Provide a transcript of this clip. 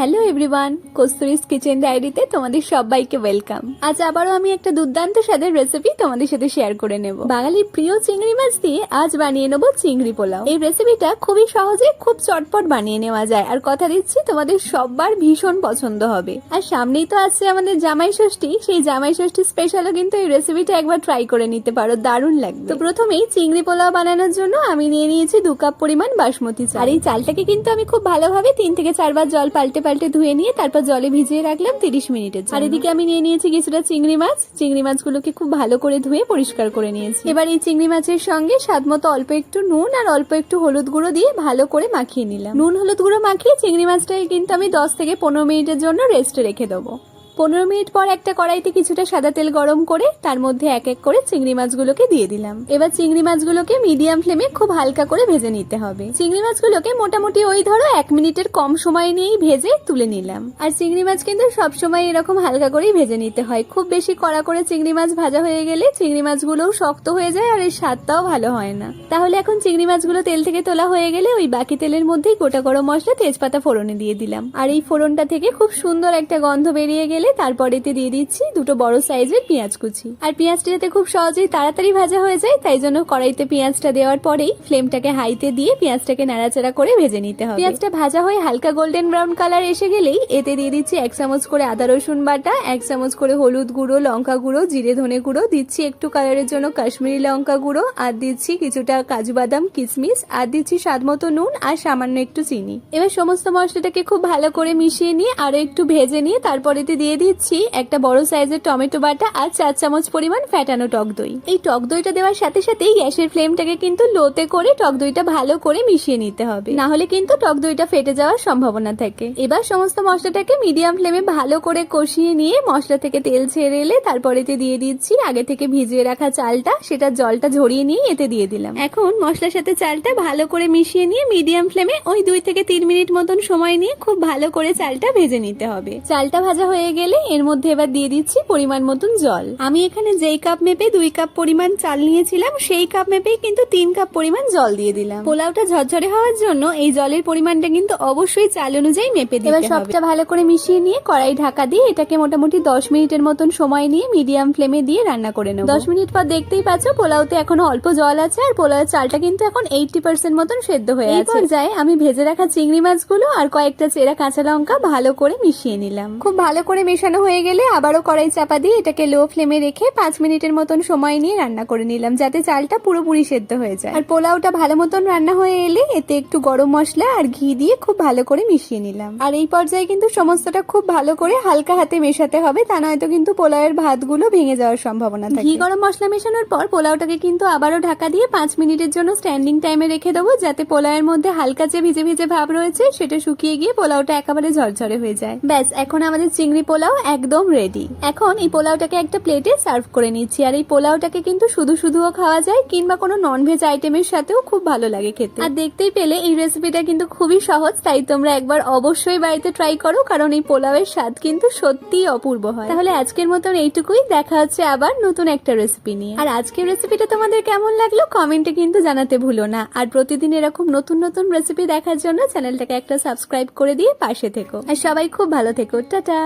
Hello everyone কস্তুরিস kitchen ডায়েরিতে তোমাদের সবাইকে ওয়েলকাম আজ আবারও আমি একটা দুর্দান্ত স্বাদের রেসিপি তোমাদের সাথে শেয়ার করে নেব। বাঙালির প্রিয় চিংড়ি মাছ দিয়ে আজ বানিয়ে নেব চিংড়ি পোলাও। এই রেসিপিটা খুবই সহজে খুব চটপট বানিয়ে নেওয়া যায় আর কথা দিচ্ছি তোমাদের সবার ভীষণ পছন্দ হবে। আর সামনেই তো আছে আমাদের জামাই ষষ্ঠী, সেই জামাই ষষ্ঠী স্পেশালও কিন্তু এই রেসিপিটা একবার ট্রাই করে নিতে পারো, দারুণ লাগবে। তো প্রথমেই চিংড়ি পোলাও বানানোর জন্য আমি নিয়ে নিয়েছি দু কাপ পরিমাণ বাসমতি চাল। আর এই চালটাকে কিন্তু আমি খুব ভালোভাবে তিন থেকে চারবার জল পাল্টে পাল্টে ধুয়ে নিয়ে তারপর জলে ভিজিয়ে রাখলাম তিরিশ মিনিটের। আর এদিকে আমি নিয়ে নিয়েছি কিছুটা চিংড়ি মাছ। চিংড়ি মাছগুলোকে খুব ভালো করে ধুয়ে পরিষ্কার করে নিয়েছি। এবার এই চিংড়ি মাছের সঙ্গে স্বাদ মতো অল্প একটু নুন আর অল্প একটু হলুদ গুঁড়ো দিয়ে ভালো করে মাখিয়ে নিলাম। নুন হলুদ গুঁড়ো মাখিয়ে চিংড়ি মাছটাকে কিন্তু আমি দশ থেকে পনেরো মিনিটের জন্য রেস্টে রেখে দেবো। পনেরো মিনিট পর একটা কড়াইতে কিছুটা সাদা তেল গরম করে, তার মধ্যে এক এক করে চিংড়ি মাছগুলোকে দিয়ে দিলাম। এবার চিংড়ি মাছগুলোকে মিডিয়াম ফ্লেমে খুব হালকা করে ভেজে নিতে হবে। চিংড়ি মাছগুলোকে মোটামুটি ওই ধরো এক মিনিটের কম সময় নিয়েই ভেজে তুলে নিলাম। আর চিংড়ি মাছ কিন্তু সবসময় এরকম হালকা করেই ভেজে নিতে হয়। খুব বেশি কড়া করে চিংড়ি মাছ ভাজা হয়ে গেলে চিংড়ি মাছগুলোও শক্ত হয়ে যায় আর এর স্বাদটাও ভালো হয় না। তাহলে এখন চিংড়ি মাছগুলো তেল থেকে তোলা হয়ে গেলে ওই বাকি তেলের মধ্যেই গোটা গরম মশলা তেজপাতা ফোড়নে দিয়ে দিলাম। আর এই ফোড়নটা থেকে খুব সুন্দর একটা গন্ধ বেরিয়ে গেলে তারপর এতে দিয়ে দিচ্ছি দুটো বড় সাইজের পেঁয়াজ কুচি। আর পেঁয়াজটা যাতে খুব সহজেই তাড়াতাড়ি ভাজা হয়ে যায়, তাই জন্য কড়াইতে পেঁয়াজটা দেওয়ার পরেই ফ্লেমটাকে হাইতে দিয়ে পেঁয়াজটাকে নাড়াচাড়া করে ভেজে নিতে হবে। পেঁয়াজটা ভাজা হয়ে হালকা গোল্ডেন ব্রাউন কালার এসে গেলেই এতে দিয়ে দিচ্ছি এক চামচ করে আদা, রসুন বাটা, এক চামচ করে হলুদ গুঁড়ো, লঙ্কা গুঁড়ো, জিরে ধনে গুঁড়ো, দিচ্ছি একটু কালারের জন্য কাশ্মীরি লঙ্কা গুঁড়ো, আর দিচ্ছি কিছুটা কাজু বাদাম কিশমিশ আর দিচ্ছি স্বাদ মতো নুন আর সামান্য একটু চিনি। এবার সমস্ত মশলাটাকে খুব ভালো করে মিশিয়ে নিয়ে আরও একটু ভেজে নিয়ে তারপর এতে দিয়ে দিচ্ছি একটা বড় সাইজের টমেটো বাটা আর চার চামচ পরিমাণ ফ্যাটানো টক দই। এই টক দইটা দেওয়ার সাথে সাথেই গ্যাসের ফ্লেমটাকে কিন্তু লোতে করে টক দইটা ভালো করে মিশিয়ে নিতে হবে। না হলে কিন্তু টক দইটা ফেটে যাওয়ার সম্ভাবনা থাকে। এবার সমস্ত মশলাটাকে মিডিয়াম ফ্লেমে ভালো করে কষিয়ে নিয়ে মশলা থেকে তেল ছেড়ে এলে তারপর দিয়ে দিচ্ছি আগে থেকে ভিজিয়ে রাখা চালটা, সেটা জলটা ঝরিয়ে নিয়ে এতে দিয়ে দিলাম। এখন মশলার সাথে চালটা ভালো করে মিশিয়ে নিয়ে মিডিয়াম ফ্লেমে ওই দুই থেকে তিন মিনিট মতন সময় নিয়ে খুব ভালো করে চালটা ভেজে নিতে হবে। চালটা ভাজা হয়ে গেলে এর মধ্যে এবার দিয়ে দিচ্ছি পরিমাণ মতন জল। আমি এখানে যেই কাপ মেপে দুই কাপ পরিমাণ চাল নিয়েছিলাম সেই কাপ মেপেই কিন্তু তিন কাপ পরিমাণ জল দিয়ে দিলাম। পোলাওটা ঝরঝরে হওয়ার জন্য এই জলের পরিমাণটা কিন্তু অবশ্যই চাল অনুযায়ী মেপে দিতে এবার সবটা ভালো করে মিশিয়ে নিয়ে কড়াই ঢাকা দিয়ে এটাকে মোটামুটি দশ মিনিটের মতন সময় নিয়ে মিডিয়াম ফ্লেমে দিয়ে রান্না করে নেব। দশ মিনিট পর দেখতেই পাচ্ছ পোলাওতে এখনও অল্প জল আছে আর পোলাওয়ের চালটা কিন্তু এখন এইটটি পার্সেন্ট মতন সেদ্ধ হয়ে আছে। পর্যায়ে আমি ভেজে রাখা চিংড়ি মাছগুলো আর কয়েকটা চেরা কাঁচা লঙ্কা ভালো করে মিশিয়ে নিলাম। খুব ভালো করে মেশানো হয়ে গেলে আবারও কড়াই চাপা দিয়ে এটাকে লো ফ্লেমে রেখে পাঁচ মিনিটের মতন সময় নিয়ে রান্না করে নিলাম, যাতে চালটা পুরোপুরি সেদ্ধ হয়ে যায়। আর পোলাওটা ভালো মতন রান্না হয়ে এলে এতে একটু গরম মশলা আর ঘি দিয়ে খুব ভালো করে মিশিয়ে নিলাম। আর এই পর্যায়ে কিন্তু সমস্তটা খুব ভালো করে হালকা হাতে মেশাতে হবে, তা নয়তো কিন্তু পোলাওয়ের ভাতগুলো ভেঙে যাওয়ার সম্ভাবনা থাকে। ঘি গরম মশলা মেশানোর পর পোলাওটাকে কিন্তু আবারও ঢাকা দিয়ে পাঁচ মিনিটের জন্য স্ট্যান্ডিং টাইমে রেখে দেবো, যাতে পোলাওয়ের মধ্যে হালকা যে ভিজে ভিজে ভাব রয়েছে, সেটা শুকিয়ে গিয়ে পোলাওটা একেবারে ঝরঝরে হয়ে যায়। ব্যাস, এখন আমাদের চিংড়ি পোলাও একদম রেডি এখন এই পোলাওটাকে একটা প্লেটে সার্ভ করে নিচ্ছি। আর এই পোলাওটাকে কিন্তু শুধু শুধুও খাওয়া যায়, কিংবা কোনো নন ভেজ আইটেমের সাথেও খুব ভালো লাগে খেতে। আর দেখতেই পেলে এই রেসিপিটা কিন্তু খুবই সহজ, তাই তোমরা একবার অবশ্যই বাড়িতে ট্রাই করো, কারণ এই পোলাওয়ের স্বাদ কিন্তু সত্যিই অপূর্ব হয়। তাহলে আজকের মতন এইটুকুই, দেখা হচ্ছে আবার নতুন একটা রেসিপি নিয়ে। আর আজকের রেসিপিটা তোমাদের কেমন লাগল কমেন্টে কিন্তু জানাতে ভুলো না। আর প্রতিদিন এরকম নতুন নতুন রেসিপি দেখার জন্য চ্যানেলটাকে একটা সাবস্ক্রাইব করে দিয়ে পাশে থেকো। আর সবাই খুব ভালো থেকো। টাটা!